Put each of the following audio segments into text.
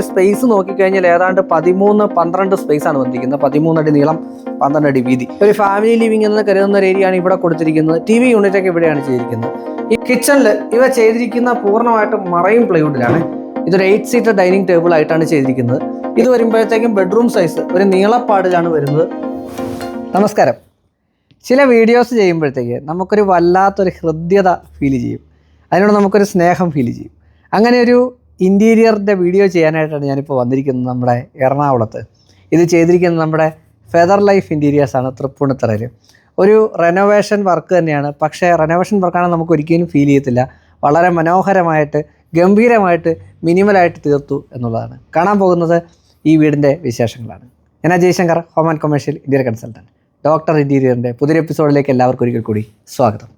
Space നോക്കിക്കഴിഞ്ഞാൽ ഏതാണ്ട് പതിമൂന്ന് പന്ത്രണ്ട് സ്പേസ് ആണ് വന്നിരിക്കുന്നത്. പതിമൂന്നടി നീളം പന്ത്രണ്ട് അടി വീതി. ഒരു ഫാമിലി ലിവിംഗ് എന്ന് കരുതുന്ന ഒരു ഏരിയ ആണ് ഇവിടെ കൊടുത്തിരിക്കുന്നത്. ടി വി യൂണിറ്റ് ഒക്കെ ഇവിടെയാണ് ചെയ്തിരിക്കുന്നത്. ഈ കിച്ചണിൽ ഇവ ചെയ്തിരിക്കുന്ന പൂർണമായിട്ടും മറയും പ്ലൈവുഡിലാണ് ഇതൊരു എയ്റ്റ് സീറ്റർ ഡൈനിങ് ടേബിൾ ആയിട്ടാണ് ചെയ്തിരിക്കുന്നത്. ഇത് വരുമ്പോഴത്തേക്കും ബെഡ്റൂം സൈസ് ഒരു നീളപ്പാടിലാണ് വരുന്നത്. നമസ്കാരം. ചില വീഡിയോസ് ചെയ്യുമ്പോഴത്തേക്ക് നമുക്കൊരു വല്ലാത്തൊരു ഹൃദ്യത ഫീൽ ചെയ്യും. അതിനോട് നമുക്കൊരു സ്നേഹം ഫീൽ ചെയ്യും. അങ്ങനെ ഒരു ഇന്റീരിയറിന്റെ വീഡിയോ ചെയ്യാനായിട്ടാണ് ഞാനിപ്പോൾ വന്നിരിക്കുന്നത് നമ്മുടെ എറണാകുളത്ത്. ഇത് ചെയ്തിരിക്കുന്നത് നമ്മുടെ ഫെദർ ലൈഫ് ഇന്റീരിയേഴ്സാണ് തൃപ്പൂണിത്തറയിൽ ഒരു റെനോവേഷൻ വർക്ക് തന്നെയാണ്. പക്ഷേ റെനോവേഷൻ വർക്കാണ് നമുക്ക് ഒരിക്കലും ഫീൽ ചെയ്യത്തില്ല. വളരെ മനോഹരമായിട്ട് ഗംഭീരമായിട്ട് മിനിമലായിട്ട് തീർത്തു എന്നുള്ളതാണ്. കാണാൻ പോകുന്നത് ഈ വീടിന്റെ വിശേഷങ്ങളാണ്. ഞാൻ Jayashankar home and commercial Indian consultant doctor ഇന്റീരിയറിന്റെ പുതിയൊരു എപ്പിസോഡിലേക്ക് എല്ലാവർക്കും ഒരിക്കൽ കൂടി സ്വാഗതം.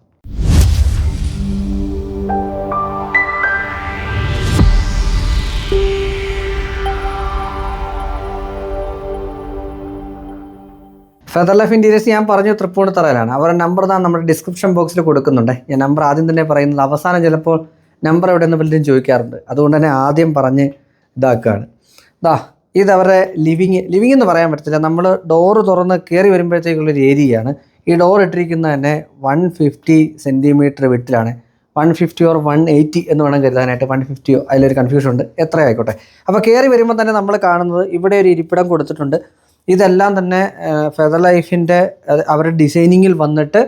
ഫെദർ ലൈഫ് ഇന്റീരിയേഴ്സ് ഞാൻ പറഞ്ഞു തൃപ്പൂണിത്തറയിലാണ്. അവരുടെ നമ്പർ താൻ നമ്മുടെ ഡിസ്ക്രിപ്ഷൻ ബോക്സിൽ കൊടുക്കുന്നുണ്ട്. ഞാൻ നമ്പർ ആദ്യം തന്നെ പറയുന്നത് അവസാനം ചിലപ്പോൾ നമ്പർ എവിടെ നിന്ന് പലരും ചോദിക്കാറുണ്ട്. അതുകൊണ്ട് തന്നെ ആദ്യം പറഞ്ഞ് ഇതാക്കുകയാണ്. ദാ ഇത് അവരുടെ ലിവിങ് ലിവിങ് എന്ന് പറയാൻ പറ്റത്തില്ല. നമ്മൾ ഡോറ് തുറന്ന് കയറി വരുമ്പോഴത്തേക്കുള്ളൊരു ഏരിയയാണ്. ഈ ഡോർ ഇട്ടിരിക്കുന്ന തന്നെ one fifty centimetre വിട്ടിലാണ് one fifty or one eighty എന്ന് വേണം കരുതാനായിട്ട്. വൺ ഫിഫ്റ്റിയോ അതിലൊരു കൺഫ്യൂഷൻ ഉണ്ട്. എത്ര ആയിക്കോട്ടെ. അപ്പോൾ കയറി വരുമ്പോൾ തന്നെ നമ്മൾ കാണുന്നത് ഇവിടെ ഒരു ഇരിപ്പിടം കൊടുത്തിട്ടുണ്ട്. ഇതെല്ലാം തന്നെ ഫെദർ ലൈഫിന്റെ അവരുടെ ഡിസൈനിങ്ങിൽ വന്നിട്ട്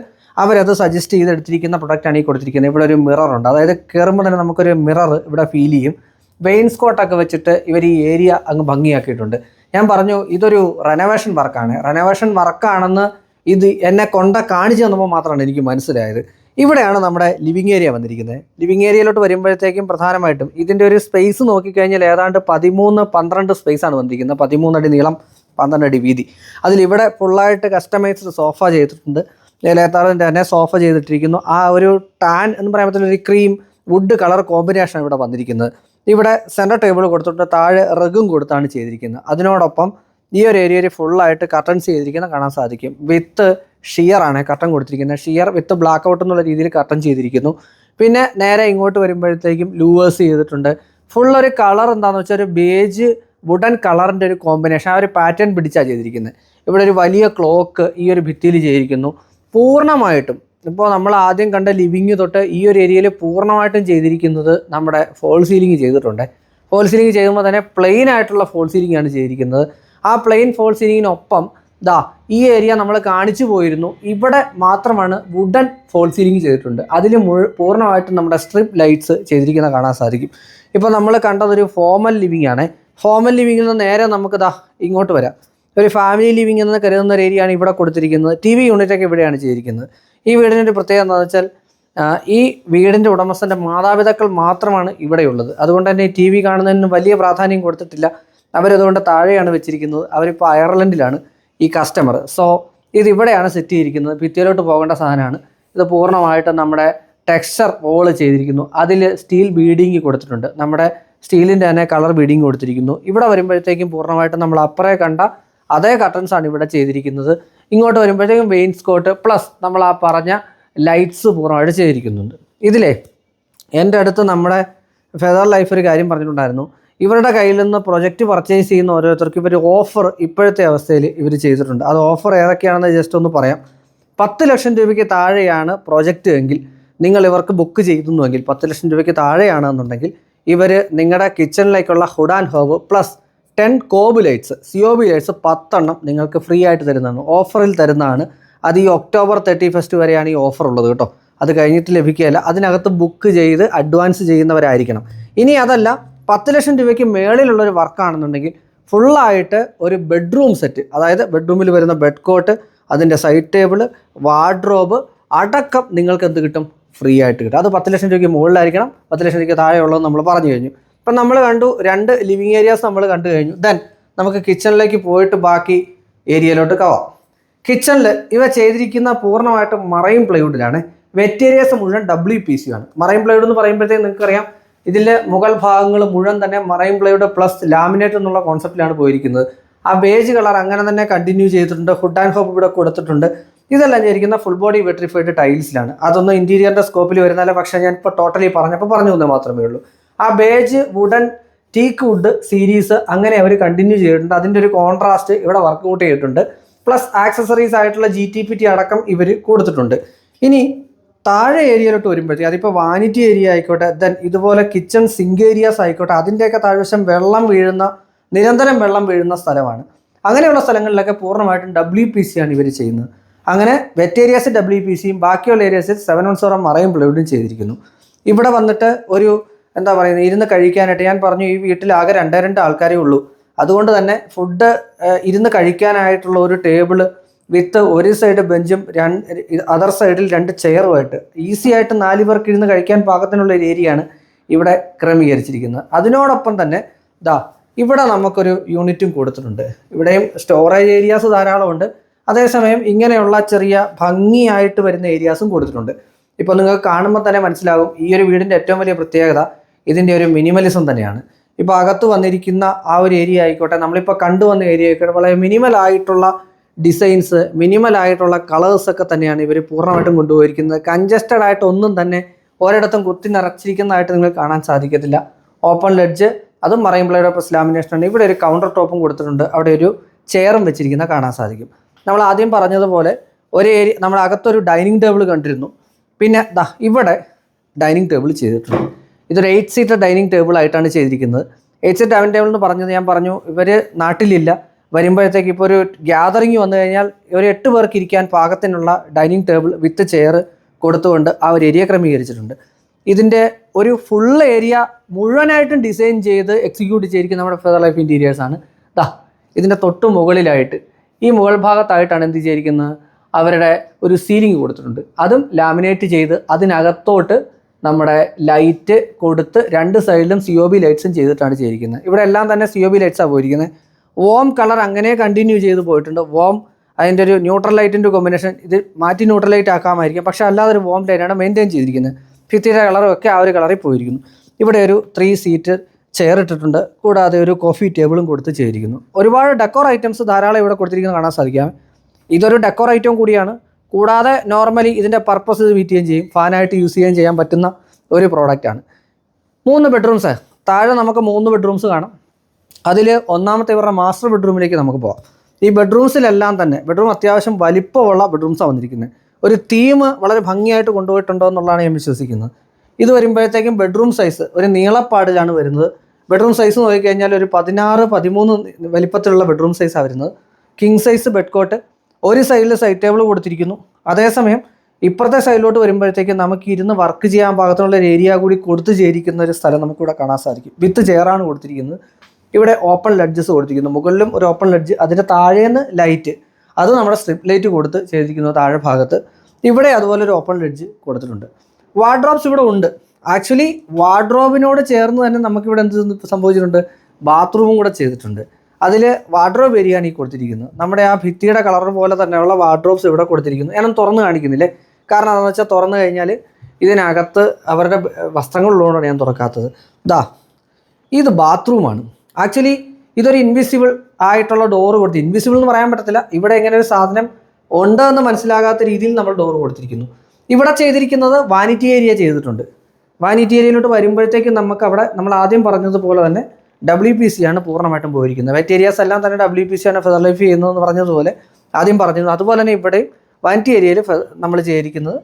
അവരത് സജസ്റ്റ് ചെയ്തെടുത്തിരിക്കുന്ന പ്രൊഡക്റ്റാണ് ഈ കൊടുത്തിരിക്കുന്നത്. ഇവിടെ ഒരു മിറർ ഉണ്ട്. അതായത് കയറുമ്പോൾ തന്നെ നമുക്കൊരു മിറർ ഇവിടെ ഫീൽ ചെയ്യും. വെയിൻസ്കോട്ടൊക്കെ വെച്ചിട്ട് ഇവർ ഈ ഏരിയ അങ്ങ് ഭംഗിയാക്കിയിട്ടുണ്ട്. ഞാൻ പറഞ്ഞു ഇതൊരു റെനോവേഷൻ വർക്കാണ് റെനോവേഷൻ വർക്കാണെന്ന് ഇത് എന്നെ കൊണ്ട കാണിച്ചു തന്നപ്പോൾ മാത്രമാണ് എനിക്ക് മനസ്സിലായത്. ഇവിടെയാണ് നമ്മുടെ ലിവിങ് ഏരിയ വന്നിരിക്കുന്നത്. ലിവിങ് ഏരിയയിലോട്ട് വരുമ്പോഴത്തേക്കും പ്രധാനമായിട്ടും ഇതിന്റെ ഒരു സ്പേസ് നോക്കിക്കഴിഞ്ഞാൽ ഏതാണ്ട് പതിമൂന്ന് പന്ത്രണ്ട് ആണ് വന്നിരിക്കുന്നത്. പതിമൂന്നടി നീളം പന്ത്രണ്ട് അടി വീതി. അതിലിവിടെ ഫുള്ളായിട്ട് കസ്റ്റമൈസ്ഡ് സോഫ ചെയ്തിട്ടുണ്ട്. ലേത്താറിന്റെ തന്നെ സോഫ ചെയ്തിട്ടിരിക്കുന്നു. ആ ഒരു ടാൻ എന്ന് പറയാൻ പറ്റുന്ന ഒരു ക്രീം വുഡ് കളർ കോമ്പിനേഷൻ ഇവിടെ വന്നിരിക്കുന്നത്. ഇവിടെ സെന്റർ ടേബിൾ കൊടുത്തിട്ട് താഴെ റഗും കൊടുത്താണ് ചെയ്തിരിക്കുന്നത്. അതിനോടൊപ്പം ഈ ഒരു ഏരിയയിൽ ഫുള്ളായിട്ട് കർട്ടൻസ് ചെയ്തിരിക്കുന്ന കാണാൻ സാധിക്കും. വിത്ത് ഷിയർ ആണ് കർട്ടൻ കൊടുത്തിരിക്കുന്നത്. ഷിയർ വിത്ത് ബ്ലാക്ക് ഔട്ട് എന്നുള്ള രീതിയിൽ കർട്ടൻ ചെയ്തിരിക്കുന്നു. പിന്നെ നേരെ ഇങ്ങോട്ട് വരുമ്പോഴത്തേക്കും ലൂവേഴ്സ് ചെയ്തിട്ടുണ്ട്. ഫുൾ ഒരു കളർ എന്താണെന്ന് വെച്ചാൽ ഒരു ബേജ് വുഡൻ കളറിന്റെ ഒരു കോമ്പിനേഷൻ ആ ഒരു പാറ്റേൺ പിടിച്ചാണ് ചെയ്തിരിക്കുന്നത് ഇവിടെ ഒരു വലിയ ക്ലോക്ക് ഈ ഒരു ഭിത്തിയിൽ ചെയ്തിരിക്കുന്നു. പൂർണമായിട്ടും ഇപ്പോൾ നമ്മൾ ആദ്യം കണ്ട ലിവിങ് തൊട്ട് ഈ ഒരു ഏരിയയിൽ പൂർണമായിട്ടും ചെയ്തിരിക്കുന്നത് നമ്മുടെ ഫോൾ സീലിംഗ് ചെയ്തിട്ടുണ്ട്. ഫോൾ സീലിംഗ് ചെയ്യുമ്പോൾ തന്നെ പ്ലെയിൻ ആയിട്ടുള്ള ഫോൾ സീലിംഗ് ആണ് ചെയ്തിരിക്കുന്നത്. ആ പ്ലെയിൻ ഫോൾ സീലിങ്ങിനൊപ്പം ദാ ഈ ഏരിയ നമ്മൾ കാണിച്ചു പോയിരുന്നു. ഇവിടെ മാത്രമാണ് വുഡൻ ഫോൾ സീലിംഗ് ചെയ്തിട്ടുണ്ട്. അതിൽ മുഴു പൂർണമായിട്ടും നമ്മുടെ സ്ട്രിപ്പ് ലൈറ്റ്സ് ചെയ്തിരിക്കുന്നത് കാണാൻ സാധിക്കും. ഇപ്പോൾ നമ്മൾ കണ്ടതൊരു ഫോമൽ ലിവിങ് ആണ്. ഫോമൽ ലിവിങ്ങിൽ നിന്ന് നേരെ നമുക്ക് ദാ ഇങ്ങോട്ട് വരാം. ഒരു ഫാമിലി ലിവിങ് എന്ന് കരുതുന്ന ഒരു ഏരിയയാണ് ഇവിടെ കൊടുത്തിരിക്കുന്നത്. ടി വി യൂണിറ്റ് ഒക്കെ ഇവിടെയാണ് ചെയ്തിരിക്കുന്നത്. ഈ വീടിന്റെ ഒരു പ്രത്യേകത എന്താണെന്ന് വെച്ചാൽ ഈ വീടിന്റെ ഉടമസ്ഥന്റെ മാതാപിതാക്കൾ മാത്രമാണ് ഇവിടെയുള്ളത്. അതുകൊണ്ട് തന്നെ ടി വി കാണുന്നതിന് വലിയ പ്രാധാന്യം കൊടുത്തിട്ടില്ല. അവരതുകൊണ്ട് താഴെയാണ് വെച്ചിരിക്കുന്നത്. അവരിപ്പോൾ അയർലൻഡിലാണ് ഈ കസ്റ്റമർ സോ ഇത് ഇവിടെയാണ് സെറ്റ് ചെയ്തിരിക്കുന്നത്. പിറ്റേലോട്ട് പോകേണ്ട സാധനമാണ്. ഇത് പൂർണമായിട്ടും നമ്മുടെ ടെക്സ്ചർ വോൾ ചെയ്തിരിക്കുന്നു. അതിൽ സ്റ്റീൽ ബീഡിങ് കൊടുത്തിട്ടുണ്ട്. നമ്മുടെ സ്റ്റീലിന്റെ തന്നെ കളർ ബീഡിങ് കൊടുത്തിരിക്കുന്നു. ഇവിടെ വരുമ്പോഴത്തേക്കും പൂർണമായിട്ടും നമ്മൾ അപ്പറേ കണ്ട അതേ കട്ടൻസ് ആണ് ഇവിടെ ചെയ്തിരിക്കുന്നത്. ഇങ്ങോട്ട് വരുമ്പോഴത്തേക്കും വെയിൻസ്കോട്ട് പ്ലസ് നമ്മൾ ആ പറഞ്ഞ ലൈറ്റ്സ് പൂർണമായിട്ട് ചെയ്തിരിക്കുന്നുണ്ട്. ഇതിലേ എന്റെ അടുത്ത് നമ്മുടെ ഫെദർ ലൈഫ് ഒരു കാര്യം പറഞ്ഞിട്ടുണ്ടായിരുന്നു. ഇവരുടെ കയ്യിൽ നിന്ന് പ്രൊജക്റ്റ് പർച്ചേസ് ചെയ്യുന്ന ഓരോരുത്തർക്കും ഇവർ ഓഫർ ഇപ്പോഴത്തെ അവസ്ഥയിൽ ഇവർ ചെയ്തിട്ടുണ്ട്. അത് ഓഫർ ഏതൊക്കെയാണെന്ന് ജസ്റ്റ് ഒന്ന് പറയാം. പത്ത് ലക്ഷം രൂപയ്ക്ക് താഴെയാണ് പ്രൊജക്റ്റ് എങ്കിൽ നിങ്ങൾ ഇവർക്ക് ബുക്ക് ചെയ്യുന്നുവെങ്കിൽ പത്ത് ലക്ഷം രൂപയ്ക്ക് താഴെയാണെന്നുണ്ടെങ്കിൽ ഇവർ നിങ്ങളുടെ കിച്ചണിലേക്കുള്ള hood and hob plus ten COB lights C O B lights പത്തെണ്ണം നിങ്ങൾക്ക് ഫ്രീ ആയിട്ട് തരുന്നതാണ്. ഓഫറിൽ തരുന്നതാണ്. അത് ഈ ഒക്ടോബർ തേർട്ടി ഫസ്റ്റ് വരെയാണ് ഈ ഓഫർ ഉള്ളത് കേട്ടോ. അത് കഴിഞ്ഞിട്ട് ലഭിക്കുകയില്ല. അതിനകത്ത് ബുക്ക് ചെയ്ത് അഡ്വാൻസ് ചെയ്യുന്നവരായിരിക്കണം. ഇനി അതല്ല പത്ത് ലക്ഷം രൂപയ്ക്ക് മേളിലുള്ള ഒരു വർക്കാണെന്നുണ്ടെങ്കിൽ ഫുള്ളായിട്ട് ഒരു ബെഡ്റൂം സെറ്റ് അതായത് ബെഡ്റൂമിൽ വരുന്ന ബെഡ് കോട്ട് അതിന്റെ സൈഡ് ടേബിൾ വാർഡ്രോബ് അടക്കം നിങ്ങൾക്ക് എന്ത് കിട്ടും? ഫ്രീ ആയിട്ട് കിട്ടും. അത് പത്ത് ലക്ഷം രൂപയ്ക്ക് മുകളിലായിരിക്കണം പത്ത് ലക്ഷം രൂപയ്ക്ക് താഴെയുള്ളത് നമ്മൾ പറഞ്ഞു കഴിഞ്ഞു. ഇപ്പം നമ്മൾ കണ്ടു രണ്ട് ലിവിങ് ഏരിയാസ് നമ്മൾ കണ്ടു കഴിഞ്ഞു. ദെൻ നമുക്ക് കിച്ചണിലേക്ക് പോയിട്ട് ബാക്കി ഏരിയയിലോട്ട് കവാം കിച്ചണിൽ ഇവ ചെയ്തിരിക്കുന്ന പൂർണമായിട്ടും മറൈൻ പ്ലൈവുഡിലാണ്. മെറ്റീരിയൽസ് മുഴുവൻ ഡബ്ല്യു പി സി ആണ്. മറൈൻ പ്ലൈവുഡ് എന്ന് പറയുമ്പോഴത്തേക്ക് നിങ്ങൾക്കറിയാം ഇതിലെ മുകൾ ഭാഗങ്ങൾ മുഴുവൻ തന്നെ മറൈൻ പ്ലൈവുഡ് പ്ലസ് ലാമിനേറ്റ് എന്നുള്ള കോൺസെപ്റ്റിലാണ് പോയിരിക്കുന്നത്. ആ ബേജ് കളർ അങ്ങനെ തന്നെ കണ്ടിന്യൂ ചെയ്തിട്ടുണ്ട്. ഹുഡ് ആൻഡ് ഹോപ്പ് ഇവിടെ കൊടുത്തിട്ടുണ്ട്. ഇതെല്ലാം ചെയ്തിരിക്കുന്ന ഫുൾ ബോഡി വെട്രിഫൈഡ് ടൈൽസിലാണ് അതൊന്നും ഇന്റീരിയറിന്റെ സ്കോപ്പിൽ വരുന്നില്ല പക്ഷേ ഞാൻ ഇപ്പോൾ ടോട്ടലി പറഞ്ഞപ്പോൾ പറഞ്ഞു തന്നെ മാത്രമേ ഉള്ളൂ. ആ beige wooden teak wood series അങ്ങനെ അവർ കണ്ടിന്യൂ ചെയ്തിട്ടുണ്ട്. അതിന്റെ ഒരു കോൺട്രാസ്റ്റ് ഇവിടെ വർക്കൗട്ട് ചെയ്തിട്ടുണ്ട്. പ്ലസ് ആക്സസറീസ് ആയിട്ടുള്ള ജി ടി പി ടി അടക്കം ഇവർ കൊടുത്തിട്ടുണ്ട്. ഇനി താഴെ ഏരിയയിലോട്ട് വരുമ്പോഴത്തേക്ക് അതിപ്പോൾ വാനിറ്റി ഏരിയ ആയിക്കോട്ടെ ദെൻ ഇതുപോലെ കിച്ചൺ സിങ്ക് ഏരിയാസ് ആയിക്കോട്ടെ അതിന്റെയൊക്കെ താഴ്വശം വെള്ളം വീഴുന്ന നിരന്തരം വെള്ളം വീഴുന്ന സ്ഥലമാണ്. അങ്ങനെയുള്ള സ്ഥലങ്ങളിലൊക്കെ പൂർണമായിട്ടും ഡബ്ല്യു പി സി ആണ് ഇവർ ചെയ്യുന്നത്. അങ്ങനെ വെറ്റ് ഏരിയാസ് ഡബ്ല്യു പി സിയും ബാക്കിയുള്ള ഏരിയാസിൽ സെവൻ വൺ സീറോ മറയും പ്ലൈവുഡും ചെയ്തിരിക്കുന്നു. ഇവിടെ വന്നിട്ട് ഒരു എന്താ പറയുന്നത് ഇരുന്ന് കഴിക്കാനായിട്ട് ഞാൻ പറഞ്ഞു ഈ വീട്ടിൽ ആകെ രണ്ടേ രണ്ട് ആൾക്കാരേ ഉള്ളൂ. അതുകൊണ്ട് തന്നെ ഫുഡ് ഇരുന്ന് കഴിക്കാനായിട്ടുള്ള ഒരു ടേബിൾ വിത്ത് ഒരു സൈഡ് ബെഞ്ചും രണ്ട് അതർ സൈഡിൽ രണ്ട് ചെയറുമായിട്ട് ഈസി ആയിട്ട് നാല് പേർക്ക് ഇരുന്ന് കഴിക്കാൻ പാകത്തിനുള്ള ഒരു ഏരിയയാണ് ഇവിടെ ക്രമീകരിച്ചിരിക്കുന്നത്. അതിനോടൊപ്പം തന്നെ ദാ ഇവിടെ നമുക്കൊരു യൂണിറ്റും കൊടുത്തിട്ടുണ്ട്. ഇവിടെയും സ്റ്റോറേജ് ഏരിയാസ് ധാരാളമുണ്ട്. അതേസമയം ഇങ്ങനെയുള്ള ചെറിയ ഭംഗിയായിട്ട് വരുന്ന ഏരിയാസും കൊടുത്തിട്ടുണ്ട്. ഇപ്പോൾ നിങ്ങൾക്ക് കാണുമ്പോൾ തന്നെ മനസ്സിലാകും ഈ ഒരു വീടിന്റെ ഏറ്റവും വലിയ പ്രത്യേകത ഇതിന്റെ ഒരു മിനിമലിസം തന്നെയാണ്. ഇപ്പോൾ അകത്ത് വന്നിരിക്കുന്ന ആ ഒരു ഏരിയ ആയിക്കോട്ടെ നമ്മളിപ്പോൾ കണ്ടുവന്ന ഏരിയ ആയിക്കോട്ടെ വളരെ മിനിമൽ ആയിട്ടുള്ള ഡിസൈൻസ് മിനിമൽ ആയിട്ടുള്ള കളേഴ്സ് ഒക്കെ തന്നെയാണ് ഇവർ പൂർണമായിട്ടും കൊണ്ടുപോയിരിക്കുന്നത്. കൺജസ്റ്റഡ് ആയിട്ട് ഒന്നും തന്നെ ഒരിടത്തും കുത്തി നിറച്ചിരിക്കുന്നതായിട്ട് നിങ്ങൾക്ക് കാണാൻ സാധിക്കത്തില്ല. ഓപ്പൺ ലെഡ്ജ് അതും മറയുമ്പോഴേ പ്ലസ് ലാമിനേഷൻ ഉണ്ട്. ഇവിടെ ഒരു കൗണ്ടർ ടോപ്പും കൊടുത്തിട്ടുണ്ട്. അവിടെ ഒരു ചെയറും വെച്ചിരിക്കുന്ന കാണാൻ സാധിക്കും. നമ്മൾ ആദ്യം പറഞ്ഞതുപോലെ ഒരു ഏരിയ നമ്മൾ അകത്തൊരു ഡൈനിങ് ടേബിൾ കണ്ടിരുന്നു. പിന്നെ ദാ ഇവിടെ ഡൈനിങ് ടേബിൾ ചെയ്തിട്ടുണ്ട്. ഇതൊരു എയ്റ്റ് സീറ്റർ ഡൈനിങ് ടേബിൾ ആയിട്ടാണ് ചെയ്തിരിക്കുന്നത്. എയ്റ്റ് സീറ്റ് ഡൈനിങ് ടേബിൾ എന്ന് പറഞ്ഞത് ഞാൻ പറഞ്ഞു ഇവർ നാട്ടിലില്ല. വരുമ്പോഴത്തേക്ക് ഇപ്പോൾ ഒരു ഗ്യാതറിങ് വന്നു കഴിഞ്ഞാൽ ഒരു എട്ട് പേർക്ക് ഇരിക്കാൻ പാകത്തിനുള്ള ഡൈനിങ് ടേബിൾ വിത്ത് ചെയർ കൊടുത്തുകൊണ്ട് ആ ഒരു ഏരിയ ക്രമീകരിച്ചിട്ടുണ്ട്. ഇതിന്റെ ഒരു ഫുൾ ഏരിയ മുഴുവനായിട്ടും ഡിസൈൻ ചെയ്ത് എക്സിക്യൂട്ട് ചെയ്തിരിക്കുന്ന നമ്മുടെ ഫെദർ ലൈഫ് ഇന്റീരിയേഴ്സാണ് ദാ ഇതിന്റെ തൊട്ട് മുകളിലായിട്ട് ഈ മുകൾ ഭാഗത്തായിട്ടാണ് എന്ത് ചെയ്തിരിക്കുന്നത്? അവരുടെ ഒരു സീലിംഗ് കൊടുത്തിട്ടുണ്ട്. അതും ലാമിനേറ്റ് ചെയ്ത് അതിനകത്തോട്ട് നമ്മുടെ ലൈറ്റ് കൊടുത്ത് രണ്ട് സൈഡിലും സി ഒ ബി ലൈറ്റ്സും ചെയ്തിട്ടാണ് ചെയ്തിരിക്കുന്നത്. ഇവിടെ എല്ലാം തന്നെ സി ഒ ബി ലൈറ്റ്സാണ് പോയിരിക്കുന്നത്. വോം കളർ അങ്ങനെ കണ്ടിന്യൂ ചെയ്ത് പോയിട്ടുണ്ട്. വോം അതിന്റെ ഒരു ന്യൂട്രൽ ലൈറ്റിന്റെ കോമ്പിനേഷൻ ഇത് മാറ്റി ന്യൂട്രൽ ലൈറ്റ് ആക്കാമായിരിക്കും. പക്ഷേ അല്ലാതെ ഒരു വോം ലൈറ്റാണ് മെയിന്റെയിൻ ചെയ്തിരിക്കുന്നത്. ഭിത്തിയുടെ കളറും ഒക്കെ ആ ഒരു കളറിൽ പോയിരിക്കുന്നു. ഇവിടെ ഒരു ത്രീ സീറ്റ് ചെയർ ഇട്ടിട്ടുണ്ട്. കൂടാതെ ഒരു കോഫി ടേബിളും കൊടുത്ത് ചെയ്തിരിക്കുന്നു. ഒരുപാട് ഡെക്കോർ ഐറ്റംസ് ധാരാളം ഇവിടെ കൊടുത്തിരിക്കുന്നത് കാണാൻ സാധിക്കാം. ഇതൊരു ഡെക്കോർ ഐറ്റം കൂടിയാണ്. കൂടാതെ നോർമലി ഇതിന്റെ പർപ്പസ് ഇത് മീറ്റ് ചെയ്യുകയും ചെയ്യും. ഫാനായിട്ട് യൂസ് ചെയ്യുകയും ചെയ്യാൻ പറ്റുന്ന ഒരു പ്രോഡക്റ്റാണ് മൂന്ന് ബെഡ്റൂംസ് താഴെ നമുക്ക് മൂന്ന് ബെഡ്റൂംസ് കാണാം. അതിൽ ഒന്നാമത്തെ ഇവരുടെ മാസ്റ്റർ ബെഡ്റൂമിലേക്ക് നമുക്ക് പോകാം ഈ ബെഡ്റൂംസിലെല്ലാം തന്നെ ബെഡ്റൂം അത്യാവശ്യം വലിപ്പമുള്ള ബെഡ്റൂംസാണ് വന്നിരിക്കുന്നത്. ഒരു തീം വളരെ ഭംഗിയായിട്ട് കൊണ്ടുപോയിട്ടുണ്ടോ എന്നുള്ളതാണ് ഞാൻ വിശ്വസിക്കുന്നത്. ഇത് വരുമ്പോഴത്തേക്കും ബെഡ്റൂം സൈസ് ഒരു നീളപ്പാടിലാണ് വരുന്നത്. ബെഡ്റൂം സൈസ് നോക്കിക്കഴിഞ്ഞാൽ ഒരു പതിനാറ് പതിമൂന്ന് വലിപ്പത്തിലുള്ള ബെഡ്റൂം സൈസാണ് വരുന്നത്. കിങ് സൈസ് ബെഡ് കോട്ട് ഒരു സൈഡിൽ സൈഡ് ടേബിൾ കൊടുത്തിരിക്കുന്നു. അതേസമയം ഇപ്പുറത്തെ സൈഡിലോട്ട് വരുമ്പോഴത്തേക്കും നമുക്ക് ഇരുന്ന് വർക്ക് ചെയ്യാൻ പാകത്തിനുള്ള ഒരു ഏരിയ കൂടി കൊടുത്തു ചേരിക്കുന്ന ഒരു സ്ഥലം നമുക്കിവിടെ കാണാൻ സാധിക്കും. വിത്ത് ചെയറാണ് കൊടുത്തിരിക്കുന്നത്. ഇവിടെ ഓപ്പൺ ലഡ്ജസ് കൊടുത്തിരിക്കുന്നു. മുകളിലും ഒരു ഓപ്പൺ ലഡ്ജ് അതിന്റെ താഴേന്ന് ലൈറ്റ് അത് നമ്മുടെ സ്ട്രിപ്പ് ലൈറ്റ് കൊടുത്ത് ചെയ്തിരിക്കുന്നു താഴെ ഭാഗത്ത്. ഇവിടെ അതുപോലെ ഒരു ഓപ്പൺ ലഡ്ജ് കൊടുത്തിട്ടുണ്ട്. വാർഡ്രോപ്സ് ഇവിടെ ഉണ്ട്. ആക്ച്വലി വാർഡ്രോബിനോട് ചേർന്ന് തന്നെ നമുക്കിവിടെ എന്ത് സംഭവിച്ചിട്ടുണ്ട്? ബാത്റൂമും കൂടെ ചെയ്തിട്ടുണ്ട്. അതിൽ വാർഡ്രോബ് ഏരിയയാണ് ഈ കൊടുത്തിരിക്കുന്നത്. നമ്മുടെ ആ ഭിത്തിയുടെ കളർ പോലെ തന്നെയുള്ള വാർഡ്രോബ്സ് ഇവിടെ കൊടുത്തിരിക്കുന്നു. ഞാനൊന്നും തുറന്ന് കാണിക്കുന്നില്ലേ? കാരണം എന്താണെന്ന് വെച്ചാൽ തുറന്നു കഴിഞ്ഞാൽ ഇതിനകത്ത് അവരുടെ വസ്ത്രങ്ങളുള്ളതുകൊണ്ടാണ് ഞാൻ തുറക്കാത്തത്. ദാ ഇത് ബാത്റൂമാണ് ആക്ച്വലി ഇതൊരു ഇൻവിസിബിൾ ആയിട്ടുള്ള ഡോറ് കൊടുത്തു ഇൻവിസിബിൾ എന്ന് പറയാൻ പറ്റത്തില്ല. ഇവിടെ എങ്ങനെ ഒരു സാധനം ഉണ്ട് എന്ന് മനസ്സിലാകാത്ത രീതിയിൽ നമ്മൾ ഡോറ് കൊടുത്തിരിക്കുന്നു. ഇവിടെ ചെയ്തിരിക്കുന്നത് വാനിറ്റി ഏരിയ ചെയ്തിട്ടുണ്ട്. വാനിറ്റി ഏരിയയിലോട്ട് വരുമ്പോഴത്തേക്കും നമുക്ക് അവിടെ നമ്മൾ ആദ്യം പറഞ്ഞതുപോലെ തന്നെ ഡബ്ല്യു പി സി ആണ് പൂർണമായിട്ടും പോയിരിക്കുന്നത്. വെറ്റ് ഏരിയാസ് എല്ലാം തന്നെ ഡബ്ല്യു പി സി ആണ് ഫെദർ ലൈഫ് ചെയ്യുന്നതെന്ന് പറഞ്ഞതുപോലെ ആദ്യം പറഞ്ഞത് അതുപോലെ തന്നെ ഇവിടെയും വാനിറ്റി ഏരിയയിൽ നമ്മൾ ചെയ്തിരിക്കുന്നത്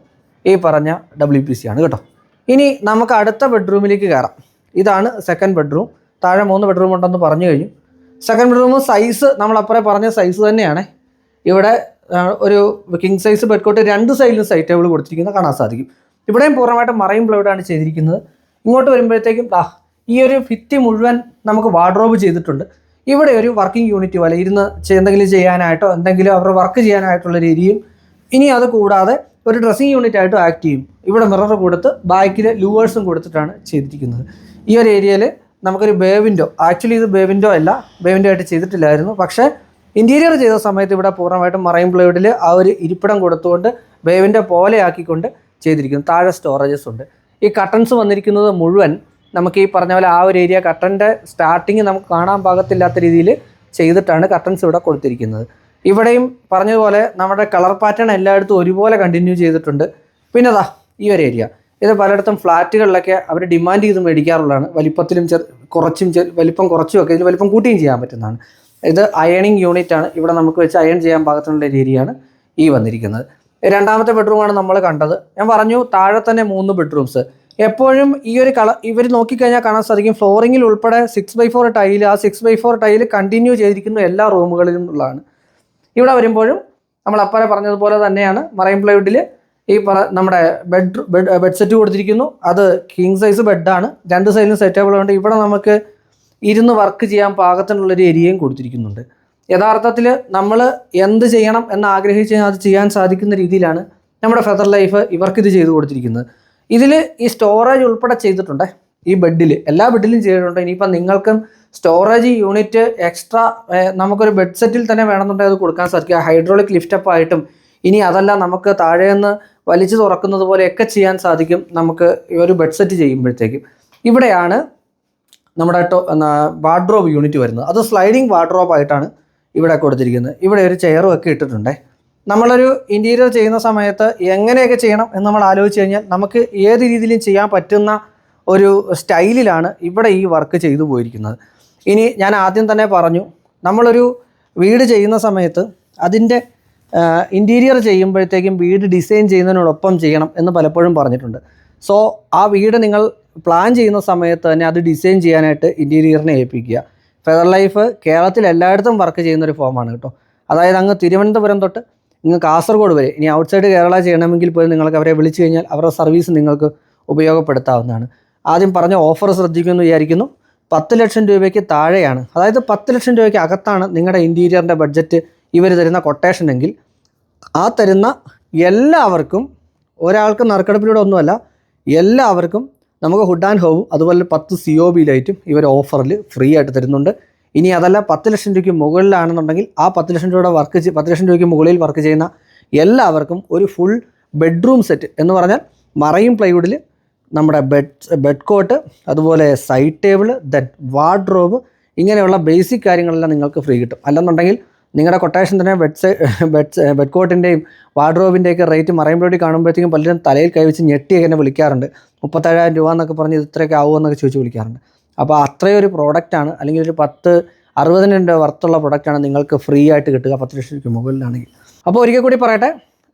ഈ പറഞ്ഞ ഡബ്ല്യു പി സി ആണ് കേട്ടോ. ഇനി നമുക്ക് അടുത്ത ബെഡ്റൂമിലേക്ക് കയറാം. ഇതാണ് സെക്കൻഡ് ബെഡ്റൂം താഴെ മൂന്ന് ബെഡ്റൂം ഉണ്ടെന്ന് പറഞ്ഞു കഴിഞ്ഞു. സെക്കൻഡ് ബെഡ്റൂം സൈസ് നമ്മൾ അപ്പുറം പറഞ്ഞ സൈസ് തന്നെയാണ്. ഇവിടെ ഒരു കിങ് സൈസ് ബെഡ്കോട്ട് രണ്ട് സൈഡിലും സൈഡ് ടേബിൾ കൊടുത്തിരിക്കുന്നത് കാണാൻ സാധിക്കും. ഇവിടെയും പൂർണമായിട്ടും മറയും ആണ് ചെയ്തിരിക്കുന്നത്. ഇങ്ങോട്ട് വരുമ്പോഴത്തേക്കും ആ ഈ ഒരു ഭിത്തി മുഴുവൻ നമുക്ക് വാർഡ്രോബ് ചെയ്തിട്ടുണ്ട്. ഇവിടെ ഒരു വർക്കിംഗ് യൂണിറ്റ് പോലെ ഇരുന്ന് എന്തെങ്കിലും ചെയ്യാനായിട്ടോ എന്തെങ്കിലും അവർ വർക്ക് ചെയ്യാനായിട്ടുള്ള രീതിയും ഇനി അത് കൂടാതെ ഒരു ഡ്രസ്സിങ് യൂണിറ്റ് ആയിട്ടും ആക്ട് ചെയ്യും. ഇവിടെ മിറർ കൊടുത്ത് ബാക്കിൽ ലൂവേഴ്സും കൊടുത്തിട്ടാണ് ചെയ്തിരിക്കുന്നത്. ഈ ഒരു ഏരിയയിൽ നമുക്കൊരു ബേ വിൻഡോ ആക്ച്വലി ഇത് ബേ വിൻഡോ അല്ല ബേ വിൻഡോ ആയിട്ട് ചെയ്തിട്ടില്ലായിരുന്നു. പക്ഷേ ഇന്റീരിയർ ചെയ്ത സമയത്ത് ഇവിടെ പൂർണമായിട്ടും മറൈൻ ബ്ലേഡിൽ ആ ഒരു ഇരിപ്പിടം കൊടുത്തുകൊണ്ട് ബേ വിൻഡോ പോലെ ആക്കിക്കൊണ്ട് ചെയ്തിരിക്കുന്നു. താഴെ സ്റ്റോറേജസ് ഉണ്ട്. ഈ കട്ടൻസ് വന്നിരിക്കുന്നത് മുഴുവൻ നമുക്ക് ഈ പറഞ്ഞ പോലെ ആ ഒരു ഏരിയ കട്ടന്റെ സ്റ്റാർട്ടിങ് നമുക്ക് കാണാൻ പാകത്തില്ലാത്ത രീതിയിൽ ചെയ്തിട്ടാണ് കട്ടൻസ് ഇവിടെ കൊടുത്തിരിക്കുന്നത്. ഇവിടെയും പറഞ്ഞതുപോലെ നമ്മുടെ കളർ പാറ്റേൺ എല്ലായിടത്തും ഒരുപോലെ കണ്ടിന്യൂ ചെയ്തിട്ടുണ്ട്. പിന്നെ ദാ ഈ ഒരു ഏരിയ ഇത് പലയിടത്തും ഫ്ലാറ്റുകളിലൊക്കെ അവർ ഡിമാൻഡ് ചെയ്ത് മേടിക്കാറുള്ളതാണ്. വലിപ്പത്തിലും ചെറു കുറച്ചും വലിപ്പം കുറച്ചും ഒക്കെ ഇതിന് വലിപ്പം കൂട്ടിയും ചെയ്യാൻ പറ്റുന്നതാണ്. ഇത് അയണിങ് യൂണിറ്റ് ആണ്. ഇവിടെ നമുക്ക് വെച്ച് അയൺ ചെയ്യാൻ പാകത്തിനുള്ള ഏരിയയാണ് ഈ വന്നിരിക്കുന്നത്. രണ്ടാമത്തെ ബെഡ്റൂമാണ് നമ്മൾ കണ്ടത്. ഞാൻ പറഞ്ഞു താഴെ തന്നെ മൂന്ന് ബെഡ്റൂംസ്. എപ്പോഴും ഈ ഒരു കളർ ഇവർ നോക്കിക്കഴിഞ്ഞാൽ കാണാൻ സാധിക്കും ഫ്ലോറിങ്ങിൽ ഉൾപ്പെടെ സിക്സ് ബൈ ഫോർ ടൈൽ ആ six by four tile continue ചെയ്തിരിക്കുന്നു എല്ലാ റൂമുകളിലും ഉള്ളതാണ്. ഇവിടെ വരുമ്പോഴും നമ്മൾ അപ്പറെ പറഞ്ഞതുപോലെ തന്നെയാണ് മറൈൻ പ്ലൈവുഡിൽ ഈ പറ നമ്മുടെ ബെഡ് ബെഡ് ബെഡ് സെറ്റ് കൊടുത്തിരിക്കുന്നു. അത് കിങ് സൈസ് ബെഡാണ് രണ്ട് സൈഡിലും സെറ്റബിൾ ഉണ്ട്. ഇവിടെ നമുക്ക് ഇരുന്ന് വർക്ക് ചെയ്യാൻ പാകത്തിനുള്ളൊരു ഏരിയയും കൊടുത്തിരിക്കുന്നുണ്ട്. യഥാർത്ഥത്തിൽ നമ്മൾ എന്ത് ചെയ്യണം എന്ന് ആഗ്രഹിച്ച് അത് ചെയ്യാൻ സാധിക്കുന്ന രീതിയിലാണ് നമ്മുടെ ഫെദർ ലൈഫ് ഇവർക്കിത് ചെയ്തു കൊടുത്തിരിക്കുന്നത്. ഇതിൽ ഈ സ്റ്റോറേജ് ഉൾപ്പെടെ ചെയ്തിട്ടുണ്ട്. ഈ ബെഡിൽ എല്ലാ ബെഡിലും ചെയ്തിട്ടുണ്ട്. ഇനിയിപ്പം നിങ്ങൾക്കും സ്റ്റോറേജ് യൂണിറ്റ് എക്സ്ട്രാ നമുക്കൊരു ബെഡ് സെറ്റിൽ തന്നെ വേണമെന്നുണ്ടെങ്കിൽ അത് കൊടുക്കാൻ സാധിക്കും. ഹൈഡ്രോളിക് ലിഫ്റ്റപ്പ് ആയിട്ടും ഇനി അതല്ല നമുക്ക് താഴെ നിന്ന് വലിച്ചു തുറക്കുന്നത് പോലെയൊക്കെ ചെയ്യാൻ സാധിക്കും നമുക്ക് ഈ ഒരു ബെഡ് സെറ്റ് ചെയ്യുമ്പോഴത്തേക്കും. ഇവിടെയാണ് നമ്മുടെ വാർഡ്രോബ് യൂണിറ്റ് വരുന്നത്. അത് സ്ലൈഡിങ് വാർഡ്രോബ് ആയിട്ടാണ് ഇവിടെ കൊടുത്തിരിക്കുന്നത് ഇവിടെ ഒരു ചെയറും ഒക്കെ ഇട്ടിട്ടുണ്ട്. നമ്മളൊരു ഇന്റീരിയർ ചെയ്യുന്ന സമയത്ത് എങ്ങനെയൊക്കെ ചെയ്യണം എന്ന് നമ്മൾ ആലോചിച്ച് കഴിഞ്ഞാൽ നമുക്ക് ഏത് രീതിയിലും ചെയ്യാൻ പറ്റുന്ന ഒരു സ്റ്റൈലിലാണ് ഇവിടെ ഈ വർക്ക് ചെയ്തു പോയിരിക്കുന്നത്. ഇനി ഞാൻ ആദ്യം തന്നെ പറഞ്ഞു നമ്മളൊരു വീട് ചെയ്യുന്ന സമയത്ത് അതിന്റെ ഇന്റീരിയർ ചെയ്യുമ്പോഴത്തേക്കും വീട് ഡിസൈൻ ചെയ്യുന്നതിനോടൊപ്പം ചെയ്യണം എന്ന് പലപ്പോഴും പറഞ്ഞിട്ടുണ്ട്. സോ ആ വീട് നിങ്ങൾ പ്ലാൻ ചെയ്യുന്ന സമയത്ത് തന്നെ അത് ഡിസൈൻ ചെയ്യാനായിട്ട് ഇന്റീരിയറിനെ ഏൽപ്പിക്കുക. ഫെദർ ലൈഫ് കേരളത്തിൽ എല്ലായിടത്തും വർക്ക് ചെയ്യുന്ന ഒരു ഫോമാണ് കേട്ടോ. അതായത് അങ്ങ് തിരുവനന്തപുരം തൊട്ട് ഇങ്ങ് കാസർഗോഡ് വരെ ഇനി ഔട്ട്സൈഡ് കേരള ചെയ്യണമെങ്കിൽ പോലും നിങ്ങൾക്ക് അവരെ വിളിച്ചു കഴിഞ്ഞാൽ അവരുടെ സർവീസ് നിങ്ങൾക്ക് ഉപയോഗപ്പെടുത്താവുന്നതാണ്. ആദ്യം പറഞ്ഞ ഓഫർ ശ്രദ്ധിക്കുമെന്ന് വിചാരിക്കുന്നു. പത്ത് ലക്ഷം രൂപയ്ക്ക് താഴെയാണ്. അതായത് പത്ത് ലക്ഷം രൂപയ്ക്ക് അകത്താണ് നിങ്ങളുടെ ഇന്റീരിയറിന്റെ ബഡ്ജറ്റ് ഇവർ തരുന്ന കൊട്ടേഷൻ എങ്കിൽ ആ തരുന്ന എല്ലാവർക്കും ഒരാൾക്ക് നറുക്കെടുപ്പിലൂടെ ഒന്നുമല്ല എല്ലാവർക്കും നമുക്ക് ഹുഡ് ആൻഡ് ഹോവും അതുപോലെ പത്ത് സി ഒ ബി ലൈറ്റും ഇവർ ഓഫറിൽ ഫ്രീ ആയിട്ട് തരുന്നുണ്ട്. ഇനി അതല്ല പത്ത് ലക്ഷം രൂപയ്ക്ക് മുകളിലാണെന്നുണ്ടെങ്കിൽ ആ പത്ത് ലക്ഷം രൂപയുടെ വർക്ക് പത്ത് ലക്ഷം രൂപയ്ക്ക് മുകളിൽ വർക്ക് ചെയ്യുന്ന എല്ലാവർക്കും ഒരു ഫുൾ ബെഡ്റൂം സെറ്റ് എന്ന് പറഞ്ഞാൽ മറയും പ്ലൈവുഡിൽ നമ്മുടെ ബെഡ് ബെഡ് കോട്ട് അതുപോലെ സൈഡ് ടേബിൾ ദെൻ വാർഡ്രോബ് ഇങ്ങനെയുള്ള ബേസിക് കാര്യങ്ങളെല്ലാം നിങ്ങൾക്ക് ഫ്രീ കിട്ടും. അല്ലെന്നുണ്ടെങ്കിൽ നിങ്ങളുടെ കൊട്ടേഷൻ തന്നെ ബെഡ് സൈ ബെഡ് കോട്ടിന്റെയും വാർഡ്രോബിന്റെയൊക്കെ റേറ്റ് മറയുമ്പോഴേ കാണുമ്പോഴത്തേക്കും പലരും തലയിൽ കൈവച്ച് ഞെട്ടിയൊക്കെ എന്നെ വിളിക്കാറുണ്ട്. മുപ്പത്തേഴായിരം രൂപ എന്നൊക്കെ പറഞ്ഞ് ഇത് ഇത്രയൊക്കെ ആവുമെന്നൊക്കെ ചോദിച്ച് വിളിക്കാറുണ്ട്. അപ്പോൾ അത്രയും ഒരു പ്രോഡക്റ്റാണ് അല്ലെങ്കിൽ ഒരു പത്ത് അറുപതിനായിരം രൂപ വർത്തുള്ള പ്രൊഡക്റ്റാണ് നിങ്ങൾക്ക് ഫ്രീ ആയിട്ട് കിട്ടുക പത്ത് ലക്ഷം രൂപയ്ക്ക് മുകളിലാണെങ്കിൽ. അപ്പോൾ ഒരിക്കൽ കൂടി പറയട്ടെ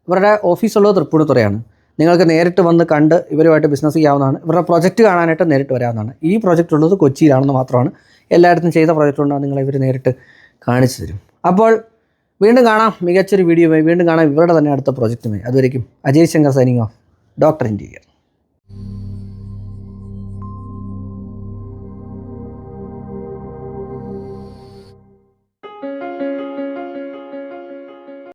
ഇവരുടെ ഓഫീസുള്ളത് തൃപ്പൂണിത്തുറയാണ്. നിങ്ങൾക്ക് നേരിട്ട് വന്ന് കണ്ട് ഇവരുമായിട്ട് ബിസിനസ് ചെയ്യാവുന്നതാണ്. ഇവരുടെ പ്രൊജക്റ്റ് കാണാനായിട്ട് നേരിട്ട് വരാവുന്നതാണ്. ഈ പ്രൊജക്റ്റ് ഉള്ളത് കൊച്ചിയിലാണെന്ന് മാത്രമാണ് എല്ലായിടത്തും ചെയ്ത പ്രൊജക്റ്റ് ഉണ്ടാകും നിങ്ങൾ നേരിട്ട് കാണിച്ചു തരും. അപ്പോൾ വീണ്ടും കാണാം മികച്ചൊരു വീഡിയോയുമായി വീണ്ടും കാണാം ഇവരുടെ തന്നെ അടുത്ത പ്രോജക്റ്റുമായി അതുവരെയും Ajay Shankar signing off doctor interior